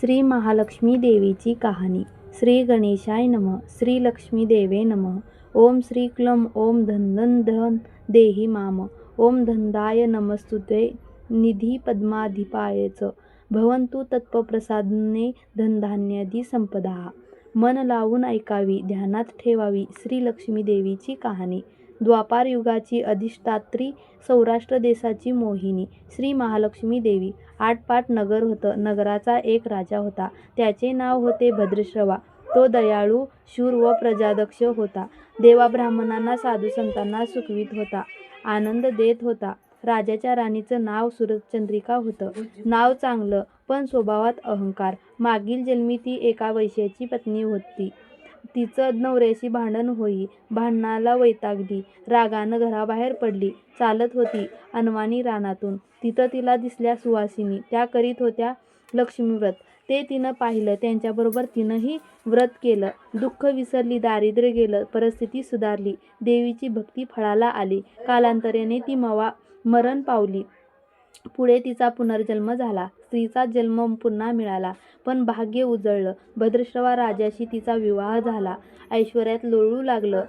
श्री महालक्ष्मी देवीची कहाणी. श्री गणेशाय नम. श्री लक्ष्मी देवे नम. ओम श्री क्लम ओम धन धन धन देही माम. ओम धनदाय नमस्तुते निधी पद्माधिपायच. भवंतु तत्वप्रसादने धनधान्यादी संपदा. मन लावून ऐकावी ध्यानात ठेवावी श्री लक्ष्मी देवीची कहाणी. द्वापार युगाची अधिष्ठात्री सौराष्ट्र देशाची मोहिनी श्री महालक्ष्मी देवी. आटपाट नगर होतं नगराचा एक राजा होता. त्याचे नाव होते भद्रश्रवा. तो दयाळू शूर व प्रजादक्ष होता. देवा ब्राह्मणांना साधू संतांना सुखवीत होता. आनंद देत होता. राजाच्या राणीचं नाव सूरजचंद्रिका होतं. नाव चांगलं पण स्वभावात अहंकार. मागील जन्मी ती एका वैश्याची पत्नी होती. तिचं नवऱ्याशी भांडण होई भांडणाला वैतागली रागानं घराबाहेर पडली चालत होती अनवाणी रानातून. तिथं तिला दिसल्या सुवासिनी त्या करीत होत्या लक्ष्मीव्रत. ते तिनं पाहिलं त्यांच्याबरोबर तिनंही व्रत केलं. दुःख विसरली दारिद्र्य गेलं परिस्थिती सुधारली. देवीची भक्ती फळाला आली. कालांतराने ती मवा मरण पावली. पुढे तिचा पुनर्जन्म झाला. स्त्रीचा जन्म पुन्हा मिळाला पण भाग्य उजळलं. भद्रश्रवा राजाशी तिचा विवाह झाला. ऐश्वर्यात लोळू लागलं.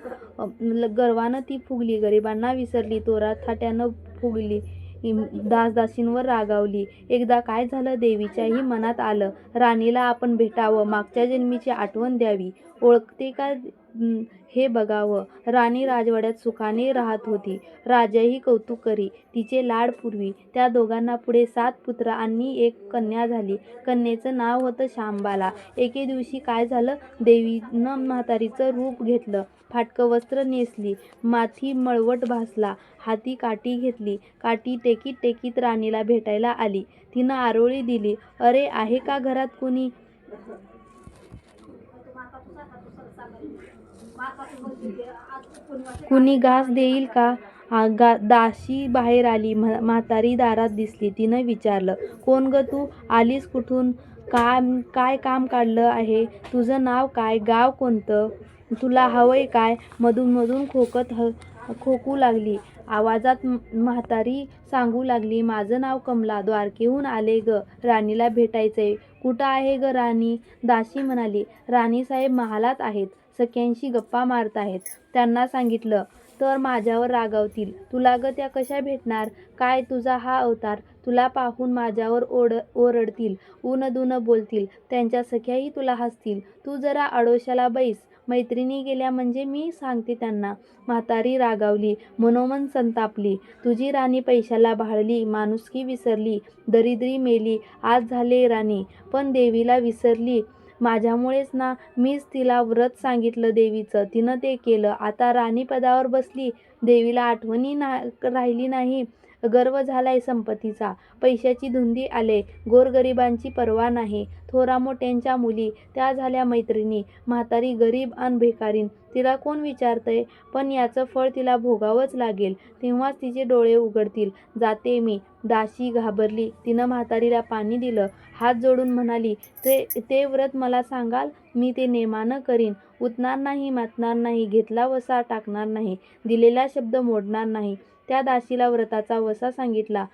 ल- गर्वानं ती फुगली. गरिबांना विसरली. तोरा थाट्यानं फुगली. दासदासींवर रागावली. एकदा काय झालं देवीच्याही मनात आलं. राणीला आपण भेटावं. मागच्या जन्मीची आठवण द्यावी. ओळखते का हे बघावं. राणी राजवाड्यात सुखाने राहत होती. राजाही कौतुक करी. तिचे लाड पूर्वी. त्या दोघांना पुढे सात पुत्र आणि एक कन्या झाली. कन्येचं नाव होतं शांबाला एके दिवशी काय झालं? देवीनं म्हातारीचं रूप घेतलं. फाटकं वस्त्र नेसली. माथी मळवट भासला. हाती काठी घेतली. काठी टेकीत टेकीत राणीला भेटायला आली. तिनं आरोळी दिली. अरे आहे का घरात कोणी? कुणी घास देईल का? गा दाशी बाहेर आली म्हातारी दारात दिसली तिनं विचारलं कोण ग तू? आलीस कुठून? काम काय काम काढलं आहे? तुझं नाव काय? गाव कोणतं? तुला हवंय काय? मधून मधून खोकत ह खोकू लागली. आवाजात म्हातारी सांगू लागली माझं नाव कमला द्वारकेहून आले ग राणीला भेटायचंय. कुठं आहे ग राणी? दाशी म्हणाली राणीसाहेब महालात आहेत. सख्यांशी गप्पा मारत आहेत. त्यांना सांगितलं तर माझ्यावर रागावतील. तुला ग त्या कशा भेटणार? काय तुझा हा अवतार? तुला पाहून माझ्यावर ओढ ओरडतील ऊन दुन बोलतील. त्यांच्या सख्याही तुला हसतील. तू जरा आडोशाला बैस. मैत्रिणी गेल्या म्हणजे मी सांगते त्यांना. म्हातारी रागावली मनोमन संतापली. तुझी राणी पैशाला भाळली माणुसकी विसरली दरिद्री मेली. आज झाले राणी. पण देवीला विसरली माझ्यामुळेच ना मीच तिला व्रत सांगितलं देवीचं. तिनं ते केलं. आता राणी पदावर बसली. देवीला आठवणी ना राहिली नाही. गर्व झालाय संपत्तीचा. पैशाची धुंदी आले गोरगरिबांची पर्वा नाही. थोरा मोठ्यांच्या मुली त्या झाल्या मैत्रिणी. म्हातारी गरीब अन भिकारीन. तिला कोण विचारतंय? पण याचं फळ तिला भोगावंच लागेल. तेव्हाच तिचे डोळे उघडतील. जाते मी. दाशी घाबरली. तिनं म्हातारीला पाणी दिलं. हात जोडून म्हणाली ते ते व्रत मला सांगाल? मी ते नेमानं करीन. उतणार नाही मातणार नाही घेतला वसा टाकणार नाही. दिलेला शब्द मोडणार नाही. त्या दासीला व्रताचा वसा सांगितला.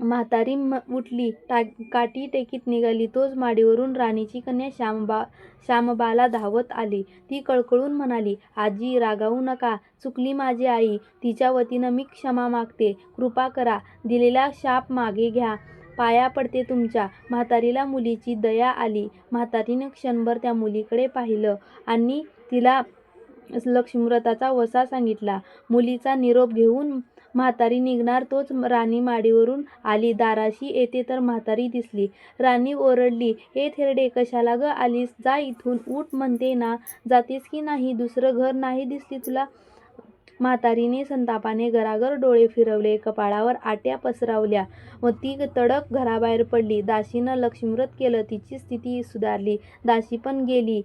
म्हातारी म- उठली टा काठी टेकीत निघाली. तोच माडीवरून राणीची कन्या श्यामबा श्यामबाला धावत आली. ती कळकळून म्हणाली आजी रागावू नका. चुकली माझी आई. तिच्या वतीनं मी क्षमा मागते. कृपा करा. दिलेला शाप मागे घ्या. पाया पडते तुमच्या. म्हातारीला मुलीची दया आली. म्हातारीनं क्षणभर त्या मुलीकडे पाहिलं आणि तिला लक्ष्मीव्रताचा वसा सांगितला. मुलीचा निरोप घेऊन म्हातारी निघणार तोच राणी माडीवरून आली. दाराशी येते तर म्हातारी दिसली. राणी ओरडली हे थेरडे कशाला ग आलीस? जा इथून उठ म्हणते ना. जातेस की नाही? दुसरं घर नाही दिसली तुला? म्हातारीने संतापाने घराघर डोळे फिरवले कपाळावर आट्या पसरावल्या. व ती तडक घराबाहेर पडली. दाशीनं लक्ष्मीव्रत केलं. तिची स्थिती सुधारली. दाशी पण गेली.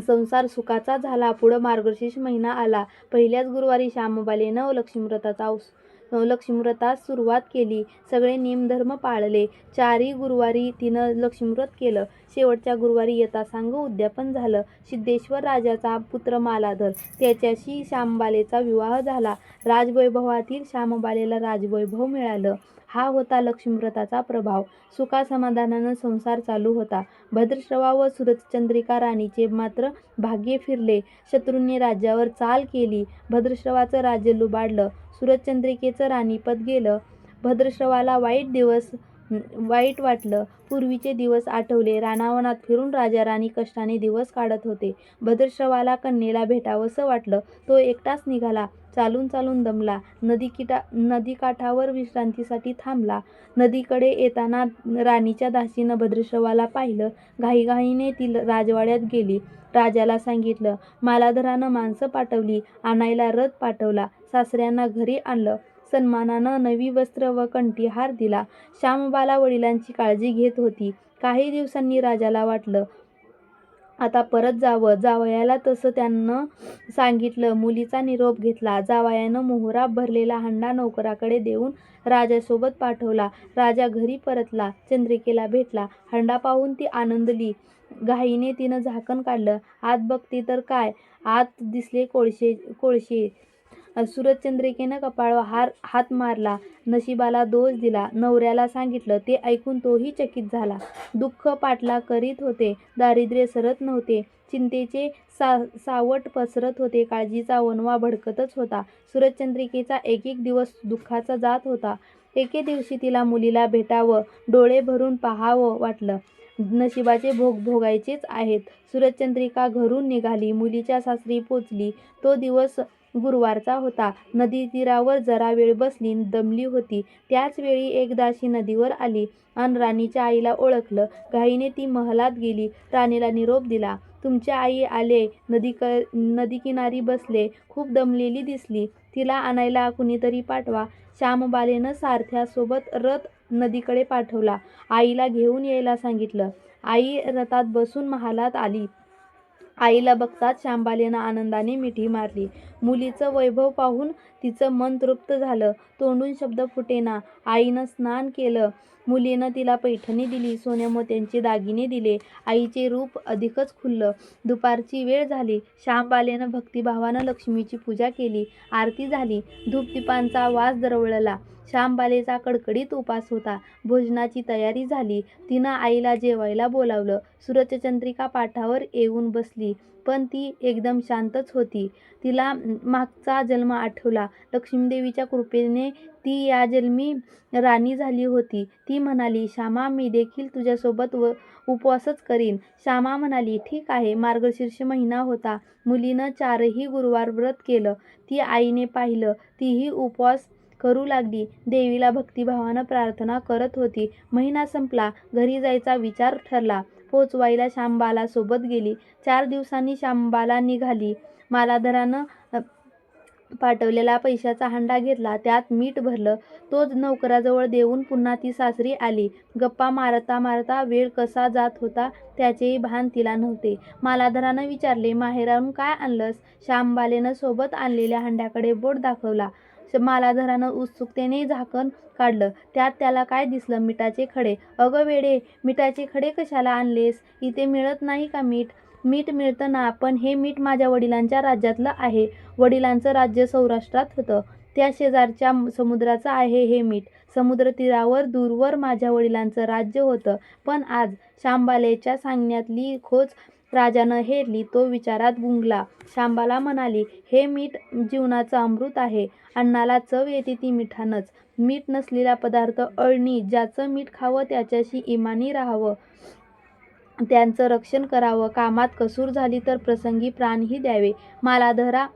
संसार सुखाचा झाला. पुढं मार्गशीर्ष महिना आला. पहिल्याच गुरुवारी श्यामबालेनं लक्ष्मीव्रताचा लक्ष्मीव्रतास सुरुवात केली. सगळे नियमधर्म पाळले. चारही गुरुवारी तिनं लक्ष्मीव्रत केलं. शेवटच्या गुरुवारी येता सांग उद्यापन झालं. सिद्धेश्वर राजाचा पुत्र मालाधर त्याच्याशी श्यामबालेचा विवाह झाला. राजवैभवातील श्यामबालेला राजवैभव मिळालं. हा होता लक्ष्मीव्रताचा प्रभाव. सुखासमाधानानं संसार चालू होता. भद्रश्रवा व सुरतचंद्रिका राणीचे मात्र भाग्य फिरले. शत्रूंनी राज्यावर चाल केली. भद्रश्रवाचं राज्य लुबाडलं. सुरतचंद्रिकेचं राणीपद गेलं. भद्रश्रवाला वाईट दिवस वाईट वाटलं. पूर्वीचे दिवस आठवले. रानावनात फिरून राजा राणी कष्टाने दिवस काढत होते. भद्रश्रवाला कन्येला भेटावंसं वाटलं. तो एकटाच निघाला. चालून चालून दमला. नदी किटा नदीकाठावर विश्रांतीसाठी थांबला. नदीकडे येताना राणीच्या दासीनं भद्रश्रवाला पाहिलं. घाईघाईने ती राजवाड्यात गेली. राजाला सांगितलं मालाधरानं माणसं पाठवली. आणायला रथ पाठवला. सासऱ्यांना घरी आणलं. सन्मानानं नवी वस्त्र व कंठीहार दिला. श्यामबाला वडिलांची काळजी घेत होती. काही दिवसांनी राजाला वाटलं आता परत जावं. जावयाला तसं त्यांना सांगितलं. मुलीचा निरोप घेतला. जावयानं मोहरा भरलेला हंडा नोकराकडे देऊन राजासोबत पाठवला. राजा घरी परतला. चंद्रिकेला भेटला. हंडा पाहून ती आनंदली. घाईने तिनं झाकण काढलं. आत बघते तर काय? आत दिसले कोळशे कोळशे. सूरजचंद्रिकेनं कपाळावर हार हात मारला नशिबाला दोष दिला नवऱ्याला सांगितलं ते ऐकून तोही चकित झाला. दुःख पाटला करीत होते दारिद्र्य सरत नव्हते चिंतेचे सा सावट पसरत होते काळजीचा वनवा भडकतच होता. सूरजचंद्रिकेचा एक एक दिवस दुःखाचा जात होता. एके दिवशी तिला मुलीला भेटावं डोळे भरून पाहावं वाटलं. नशिबाचे भोग भोगायचेच आहेत. सूरजचंद्रिका घरून निघाली मुलीच्या सासरी पोचली. तो दिवस गुरुवारचा होता. नदी तीरावर जरा वेळ बसली दमली होती. त्याचवेळी एक नदीवर आली अन राणीच्या आईला ओळखलं. घाईने ती महालात गेली. राणीला निरोप दिला. तुमच्या आई आले. नदी क नदीकिनारी बसले. खूप दमलेली दिसली. तिला आणायला कुणीतरी पाठवा. श्यामबालेनं सारथ्यासोबत रथ नदीकडे पाठवला. आईला घेऊन यायला सांगितलं. आई रथात बसून महालात आली. आईला बघताच श्यामबालेनं आनंदाने मिठी मारली. मुलीचं वैभव पाहून तिचं मन तृप्त झालं. तोंडून शब्द फुटेना. आईनं स्नान केलं. मुलीनं तिला पैठणी दिली. सोन्या मोत्यांचे दागिने दिले. आईचे रूप अधिकच खुललं. दुपारची वेळ झाली. श्यामबालेनं भक्तिभावानं लक्ष्मीची पूजा केली. आरती झाली. धूपदीपांचा वास दरवळला. श्यामबालेचा कडकडीत उपास होता. भोजनाची तयारी झाली. तिनं आईला जेवायला बोलावलं. सूरजचंद्रिका पाठावर येऊन बसली. पण ती एकदम शांतच होती. तिला मागचा जन्म आठवला. लक्ष्मीदेवीच्या कृपेने ती या जन्मी राणी झाली होती. ती म्हणाली श्यामा मी देखील तुझ्यासोबत व उपवासच करीन. श्यामा म्हणाली ठीक आहे. मार्गशीर्ष महिना होता. मुलीनं चारही गुरुवार व्रत केलं. ती आईने पाहिलं. तीही उपवास करू लागली. देवीला भक्तिभावानं प्रार्थना करत होती. महिना संपला. घरी जायचा विचार ठरला. पोचवायला शांबाला सोबत गेली. चार दिवसांनी श्यामबाला निघाली. मालाधरानं पाठवलेला पैशाचा हंडा घेतला. त्यात मीठ भरलं. तोच नोकराजवळ देऊन पुन्हा ती सासरी आली. गप्पा मारता मारता वेळ कसा जात होता त्याचेही भान तिला नव्हते. मालाधरानं विचारले माहेराहून काय आणलंस? श्यामबालेनं सोबत आणलेल्या हंड्याकडे बोट दाखवला. मालाधरानं उत्सुकतेने झाकण काढलं. त्यात त्याला काय दिसलं? मिठाचे खडे. अगं वेडे मिठाचे खडे कशाला आणलेस? इथे मिळत नाही का मीठ? मीठ मिळतं ना पण हे मीठ माझ्या वडिलांच्या राज्यातलं आहे. वडिलांचं राज्य सौराष्ट्रात होतं. त्या शेजारच्या समुद्राचं आहे हे मीठ. समुद्रतीरावर दूरवर माझ्या वडिलांचं राज्य होतं. पण आज शांबालेच्या सांगण्यातली खोच राजानं हेरली तो विचारात गुंगला. शांबाला म्हणाली हे मीठ जीवनाचं अमृत आहे. अन्नाला चव येते ती मिठानंच. मीठ नसलेला पदार्थ अळणी ज्याचं मीठ खावं त्याच्याशी इमानी राहावं. त्यांचं रक्षण करावं. कामात कसूर झाली तर प्रसंगी प्राणही द्यावे. मालाधरा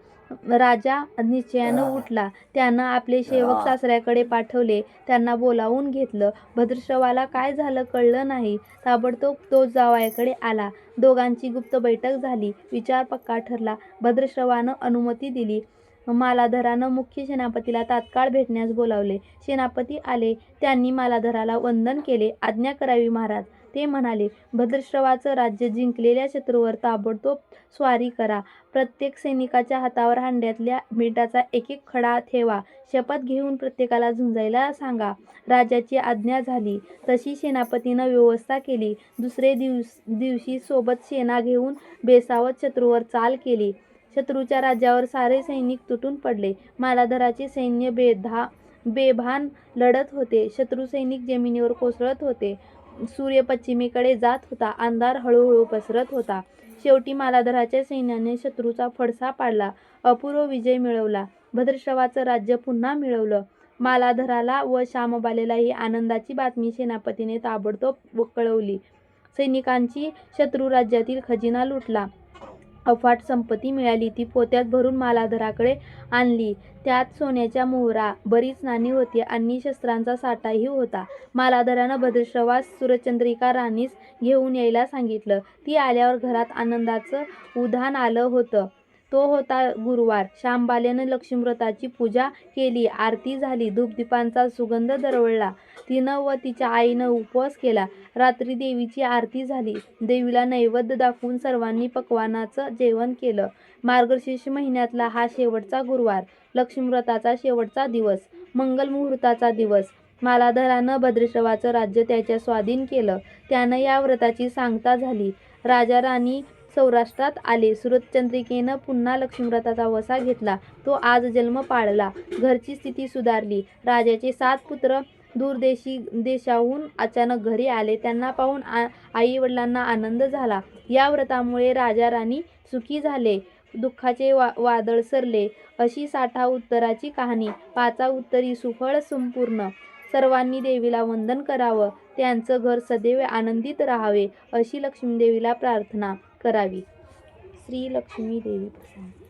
राजा निश्चयानं उठला. त्यानं आपले सेवक सासऱ्याकडे पाठवले. त्यांना बोलावून घेतलं. भद्रश्रवाला काय झालं कळलं नाही. ताबडतोब तो जावयाकडे आला. दोघांची गुप्त बैठक झाली. विचार पक्का ठरला. भद्रश्रवानं अनुमती दिली. मालाधरानं मुख्य सेनापतीला तात्काळ भेटण्यास बोलावले. सेनापती आले. त्यांनी मालाधराला वंदन केले. आज्ञा करावी महाराज. ते म्हणाले भद्रश्रवाचं राज्य जिंकलेल्या शत्रूवर ताबडतोब स्वारी करा. प्रत्येक सैनिकाच्या हातावर हांड्यातल्या मिठाचा एक एक खडा ठेवा. शपथ घेऊन प्रत्येकाला झुंजायला सांगा. राजाची आज्ञा झाली. तशी सेनापतीनं व्यवस्था केली. दुसरे दिवस दिवशी सोबत सेना घेऊन बेसावत शत्रूवर चाल केली. शत्रूच्या राज्यावर सारे सैनिक तुटून पडले. मालाधराचे सैन्य बेधा बेभान लढत होते. शत्रू सैनिक जमिनीवर कोसळत होते. सूर्य पश्चिमेकडे जात होता. अंधार हळूहळू पसरत होता. शेवटी मालाधराच्या सैन्याने शत्रूचा फडसा पाडला. अपूर्व विजय मिळवला. भद्रश्रवाचं राज्य पुन्हा मिळवलं. मालाधराला व श्यामबालेला ही आनंदाची बातमी सेनापतीने ताबडतोब कळवली सैनिकांची शत्रू राज्यातील खजिना लुटला. अफाट संपत्ती मिळाली. ती पोत्यात भरून मालाधराकडे आणली. त्यात सोन्याच्या मोहरा बरीच नाणी होती आणि शस्त्रांचा साठाही होता. मालाधरानं भद्रश्रवास सुरचंद्रिका राणीस घेऊन यायला सांगितलं. ती आल्यावर घरात आनंदाचं उधाण आलं होतं. तो होता गुरुवार. श्यामबालेनं लक्ष्मीव्रताची पूजा केली. आरती झाली. धूपदीपांचा सुगंध दरवळला. तिनं व तिच्या आईनं उपवास केला. रात्री देवीची आरती झाली. देवीला नैवेद्य दाखवून सर्वांनी पक्वानाचं जेवण केलं. मार्गशीर्ष महिन्यातला हा शेवटचा गुरुवार. लक्ष्मीव्रताचा शेवटचा दिवस. मंगल मुहूर्ताचा दिवस. मालाधरानं भद्रश्रवाचं राज्य त्याच्या स्वाधीन केलं. त्यानं या व्रताची सांगता झाली. राजा राणी सौराष्ट्रात आले. सुरतचंद्रिकेनं पुन्हा लक्ष्मीव्रताचा वसा घेतला. तो आज जन्म पाळला. घरची स्थिती सुधारली. राजाचे सात पुत्र दूरदेशी देशाहून अचानक घरी आले. त्यांना पाहून आ आई वडिलांना आनंद झाला. या व्रतामुळे राजा राणी सुखी झाले. दुःखाचे वा वादळ सरले. अशी साठा उत्तराची कहाणी. पाचा उत्तरी सुफळ संपूर्ण. सर्वांनी देवीला वंदन करावं. त्यांचं घर सदैव आनंदित राहावे अशी लक्ष्मीदेवीला प्रार्थना. करावी. श्री लक्ष्मी देवी प्रसन्न.